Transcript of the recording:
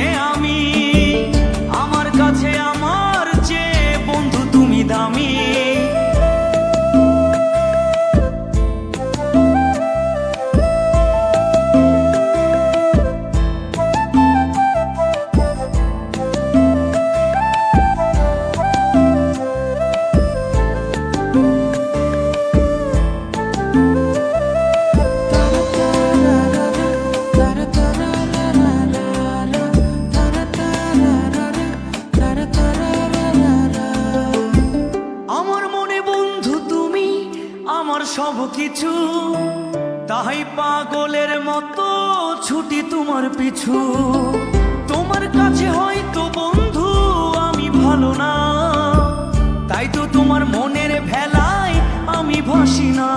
তুমি মানে আমার সব কিছু তাই পাগলের মতো ছুটি তোমার পিছু। তোমার কাছে হয়তো বন্ধু আমি ভালো না, তাই তো তোমার মনের ভেলায় আমি ভাসি না।